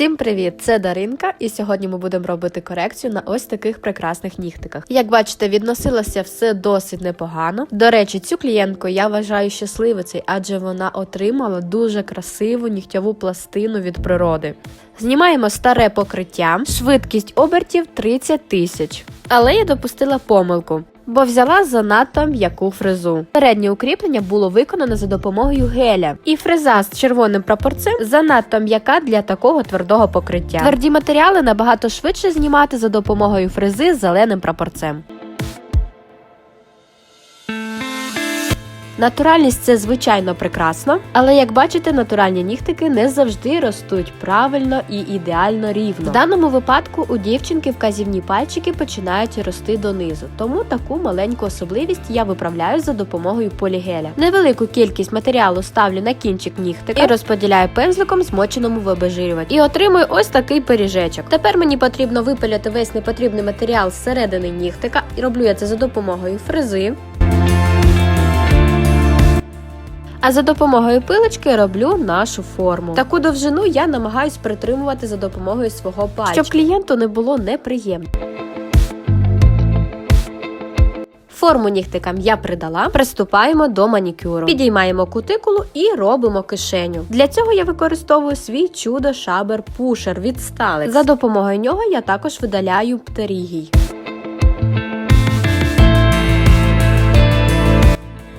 Всім привіт! Це Даринка, і сьогодні ми будемо робити корекцію на ось таких прекрасних нігтиках. Як бачите, відносилося все досить непогано. До речі, цю клієнтку я вважаю щасливицею, адже вона отримала дуже красиву нігтєву пластину від природи. Знімаємо старе покриття, швидкість обертів 30 тисяч. Але я допустила помилку. Бо взяла занадто м'яку фрезу. Переднє укріплення було виконано за допомогою геля, і фреза з червоним прапорцем занадто м'яка для такого твердого покриття. Тверді матеріали набагато швидше знімати за допомогою фрези з зеленим прапорцем. Натуральність це звичайно прекрасно, але як бачите, натуральні нігтики не завжди ростуть правильно і ідеально рівно. В даному випадку у дівчинки вказівні пальчики починають рости донизу, тому таку маленьку особливість я виправляю за допомогою полігеля. Невелику кількість матеріалу ставлю на кінчик нігтика і розподіляю пензликом, змоченому в обезжирювач. І отримую ось такий пиріжечок. Тепер мені потрібно випиляти весь непотрібний матеріал зсередини нігтика, і роблю я це за допомогою фрези. А за допомогою пилочки роблю нашу форму. Таку довжину я намагаюсь притримувати за допомогою свого пальчика, щоб клієнту не було неприємно. Форму нігтикам я придала, приступаємо до манікюру. Підіймаємо кутикулу і робимо кишеню. Для цього я використовую свій чудо шабер пушер від Stalex. За допомогою нього я також видаляю птерігій.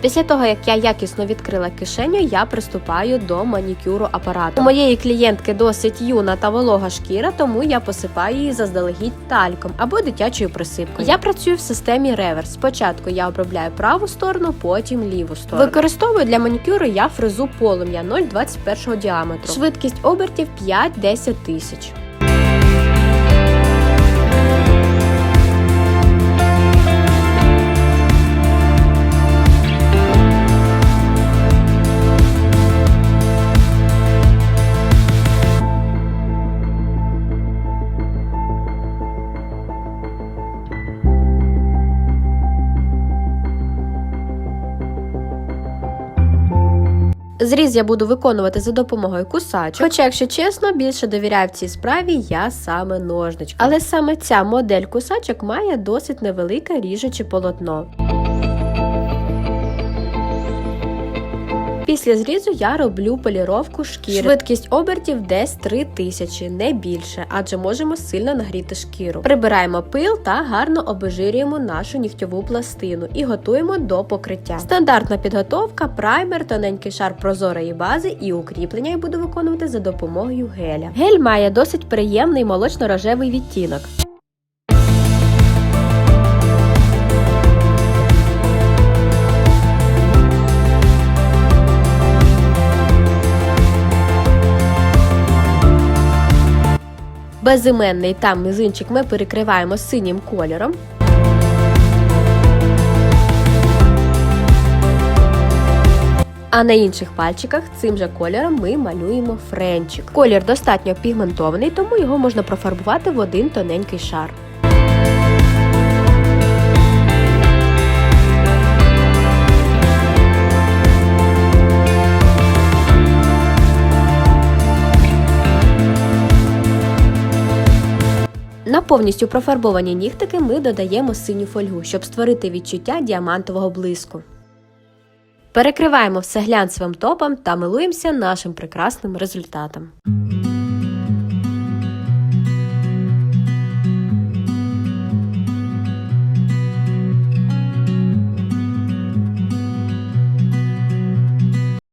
Після того, як я якісно відкрила кишеню, я приступаю до манікюру апарату. У моєї клієнтки досить юна та волога шкіра, тому я посипаю її заздалегідь тальком або дитячою присипкою. Я працюю в системі реверс. Спочатку я обробляю праву сторону, потім ліву сторону. Використовую для манікюру я фрезу полум'я 0,21 діаметру. Швидкість обертів 5-10 тисяч. Зріз я буду виконувати за допомогою кусачок. Хоча, якщо чесно, більше довіряю в цій справі я саме ножничка, Але саме ця модель кусачок має досить невелике ріжуче полотно. Після зрізу я роблю поліровку шкіри. Швидкість обертів десь 3000, не більше, адже можемо сильно нагріти шкіру. Прибираємо пил та гарно обезжирюємо нашу нігтьову пластину і готуємо до покриття. Стандартна підготовка, праймер, тоненький шар прозорої бази і укріплення я буду виконувати за допомогою геля. Гель має досить приємний молочно-рожевий відтінок. Безіменний там мізинчик ми перекриваємо синім кольором. А на інших пальчиках цим же кольором ми малюємо френчик. Колір достатньо пігментований, тому його можна профарбувати в один тоненький шар. Повністю профарбовані нігтики ми додаємо синю фольгу, щоб створити відчуття діамантового блиску. Перекриваємо все глянцевим топом та милуємося нашим прекрасним результатом.